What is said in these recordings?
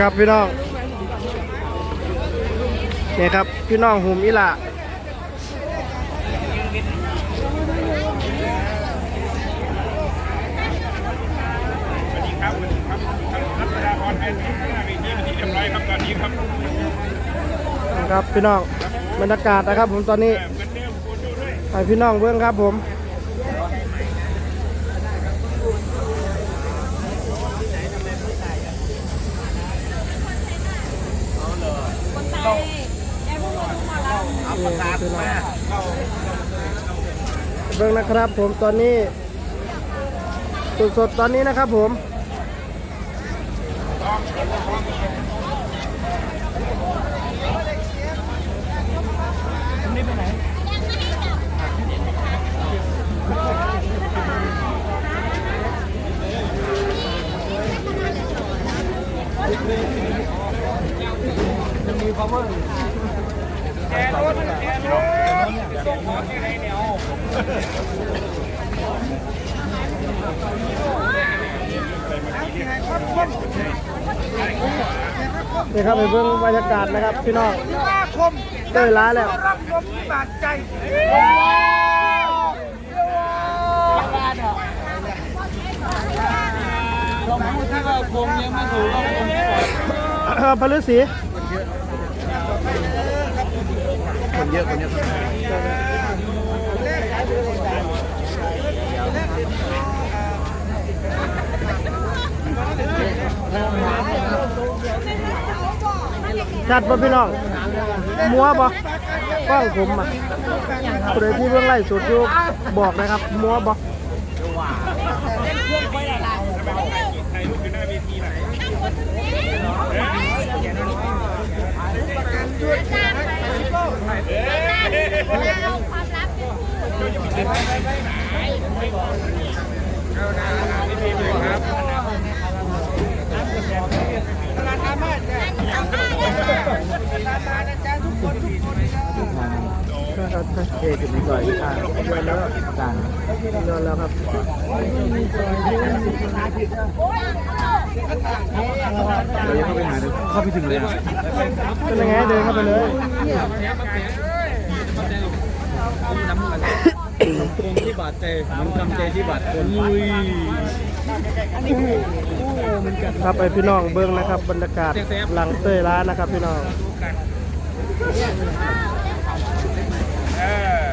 ครับพี่น้องเนี่ยครับพี่น้องหุมอีหละสวัสดีครับครับทางรัตาพรไทยที่ข้างหน้าเวทีเป็นที่เรียบร้อยครับตอนครับพี่น้องบรรยากาศนะครับผมตอนนี้เหมือนเดิมคุณดูด้วยให้พี่น้องเบื้องครับผม เบื้องนะครับผมตอนนี้สดๆตอนนี้นะครับผม แกรถแกรถส่งของที่ไหนเนี่ยเอานี่ครับไปเบื้องบรรยากาศนะครับพี่น้องว่าคมเต้ยล้าแล้วรับลมบาดใจเราพูดถ้าว่าคงยังไม่ถูกก็คงปล่อยเอ่อพระฤาษี คนเยอะคนเยอะชัดป่ะพี่น้องมัวป่ะก้องผมอะคนใดที่เบื้องไล่สุดยู่บอกนะครับมัวป่ะถ่ายรู ปอยู่หน้าเวทีหน่อยเอกเป็นก่อยอ่าเดินแล้วต่างเดินแล้วครับเรายังเข้าไปหาดูเข้าไปถึงเลยอะเป็นยังไงเดินเข้าไปเลย คง ที่บาดเจ็บมันกำเจที่บาดคนลุยครับไปพี่น้องเบื้องนะครับ บรรยากาศหลังเตยร้านนะครับพี่น้องเออ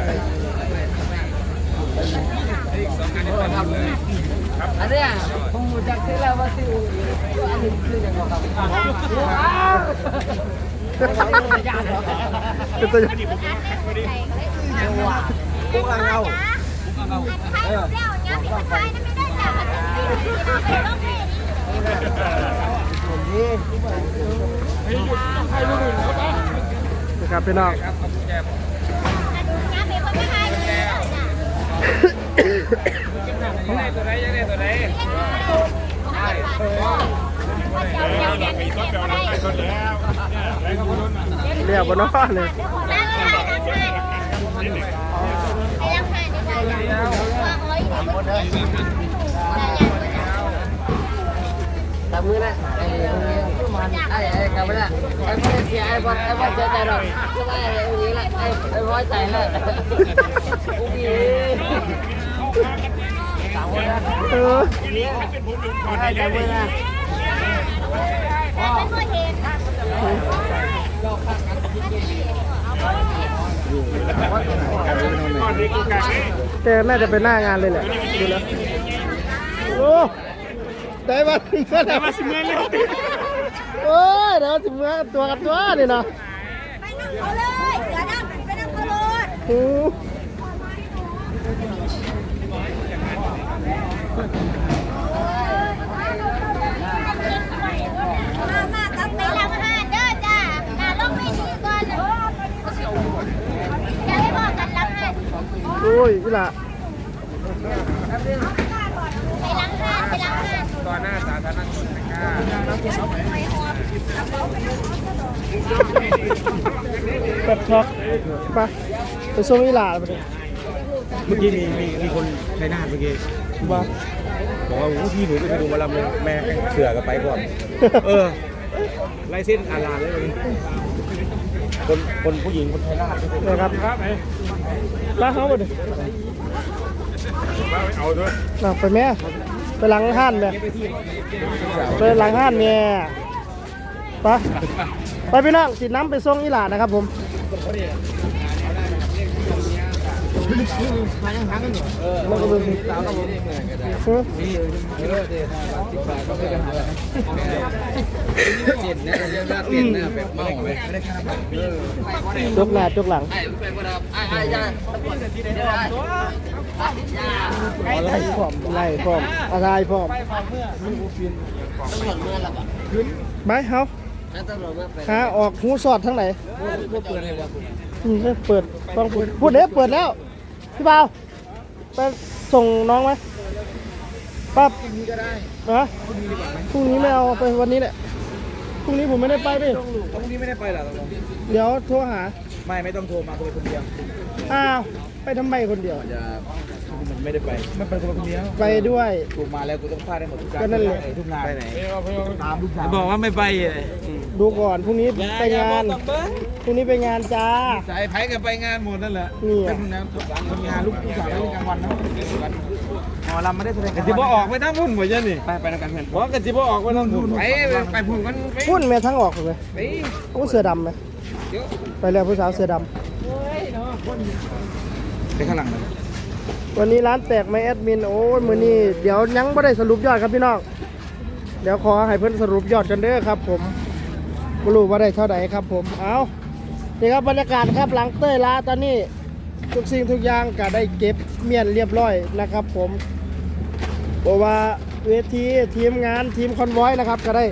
อันเนี้ยผมจักที่แล้วว่าซิวอันนี้คืออย่างไรครับว้าวเป็นตัวอย่างพวกเรา นะครับพี่น้องยังได้ตัวไหนยังได้ตัวไหนไปต้นเดียวเราไปต้นแล้วไปขบวนเรียกว่าน้อเลย แต่มือน่ะไอ้มันไอ้ไอ้กับมันน่ะไอ้พวกเสียไอ้บอลไอ้บอเสียใจหรอกทำไมไอ้ตรงนี้ละไอ้ไอ้พอใจละโอเคเออเป็นผมลุงก่อนไอ้ได้แต่เลมือยน่ะก่อ แต่น่าจะเป็นหน้างานเลยแหละดูแล้วโอ้ได้มาถึงแล้วแต่มาสิเมื่อเร็วติโอ้ยเดี๋ยวสิเมื่อตัวกับตัวนี่เนาะไปนั่งเขาเลยเสือดำไปนั่งเขาเลย โอ้ มามากับไปทำอาหารเด้อจ้าน่าลงไม่ดีก่อนจะให้บอกกันรับเลย โอ้ ยอีหละไปล้างหานไปล้างหาตอนหน้าสาธารณชนไม่กล้าแบบช็อกไปไปส่งอีหละไปเลยเมื่อกี้มีมีมีคนใช้หน้าเมื่อกี้บ้าบอกว่าโอ้พี่หนูจะไปดูหมาลำเลยแม่เสือกับไปก่อน เออลายเส้นอาลาเลย คนคนผู้หญิงคนไทยนานะครับครับไอ้ลาเขาหมดเอาด้วยนะไปแม่ไปหลังห้านแม่ไปหลังห้านแม่ไปไปพี่น้องสีน้ำไปส่งอีหลานะครับผม จ็ดเนี่ยเรียกว่าเจ็ดเปจกหน้าจกหลังไอ้เป็นคนไอ้ไอ้าตะโกนเดี๋ยวไล่พร้อมไล่พร้อมอะไรพร้อมตำรวจเมื่อหลับอะไปเฮานั่นตำรวจเมื่อไปหาออกหูสอดทั้งไหนพวกเปิดเลยว่ะอืมเปิดฟังพูดพูดเด้เปิดแล้ว พี่บ่าวไปส่งน้องไหมปั๊บพรุ่งนี้ก็ได้ฮะพรุ่งนี้ไม่เอาไปวันนี้แหละพรุ่งนี้ผมไม่ได้ไปพี่พรุ่งนี้ไม่ได้ไปหรอเดี๋ยวโทรหา ไม่ไม่ต้องโทรมาเลยคนเดียวอ้าวไปทำไมคนเดียวจะมันไม่ได้ไปไม่ไปคนเดียวไปด้วยถูกมาแล้วกูต้องพลาดได้หมดทุกการก็นั่นแหละทุกงานไปไหนตามลูกสาวบอกว่าไม่ไปเลย ดูก่อนพรุ่งนี้ไปงานพรุ่งนี้ไปงานจ้า สายไผ่กันไปงานหมดนั่นแหละนี่อะ เป็นน้ำทำงานลูกผู้สาวแล้วกลางวันนะหมอลำไม่ได้แสดงกะทิบ่ออกไปทั้งพุ่นหมดยันนี่ไปไปแล้วกันเพื่อนบอกกะทิบ่ออกไปทั้งพุ่นไปไปพุ่นกันไปพุ่นแม่ทั้งออกเลยไปโอ้เสือดำไหมไปแล้วผู้สาวเสือดไปข้างหลังำวันนี้ร้านแตกไหมแอดมินโอ้ยมือนี้เดี๋ยวยังไม่ได้สรุปยอดครับพี่น้องเดี๋ยวขอให้เพื่อนสรุปยอดกันเด้อครับ ผม ไม่รู้ว่าได้เท่าไหร่ครับผมเอานี่ครับบรรยากาศครับหลังเต้ยลาตอนนี้ทุกสิ่งทุกอย่างก็ได้เก็บเมียนเรียบร้อยนะครับ ผมบอกว่าเวทีทีมงานทีมคอนวอยนะครับ ก็ได้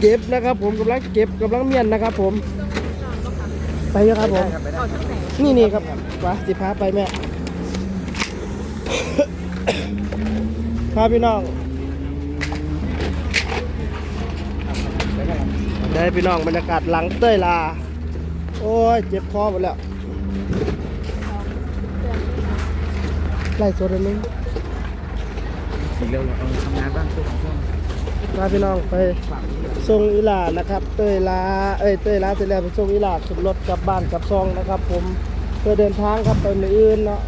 เก็บนะครับ ผมกำลังเก็บกำลังเมียนนะครับ ผมไปเยอะครับผมนี่นี่ครับไปสิพาไปแม่พาพี่น้อง ได้พี่น้องบรรยากาศหลังเต้ยลา โอ้ย เจ็บคอหมดแล้วไล่สดอันนึงอีกแล้วเราทำงานบ้างช่วงช่วงพาพี่น้องไปส่งอีหลานะครับ เต้ยลาเอ้ยเต้ยลาเสร็จแล้วไปส่งอีหลาขึ้นรถกลับบ้านกลับซองนะครับ ผมเพื่อเดินทางครับไปมืออื่นเนาะ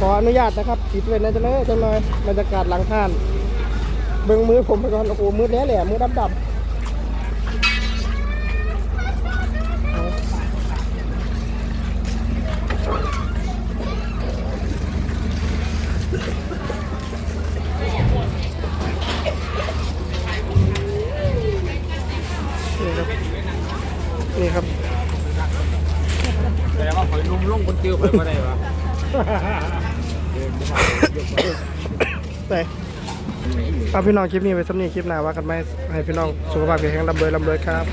ขออนุญาตนะครับปิดไว้นะจ๊ะเนอะจังหน่อยบรรยากาศหลังท่าน เบิ่งมือผมไปก่อนโอ้โหมือแหล่แหล่มือดำดำ นี่ครับแต่ว่าข่อยนุ่มลงคนเตียวไปมาได้ปะไปเอาพี่น้องคลิปนี้ไปสำนีคลิปหน้าว่ากันไหมให้พี่น้องสุขภาพแข็งแรงลำเบยลำเบยครับ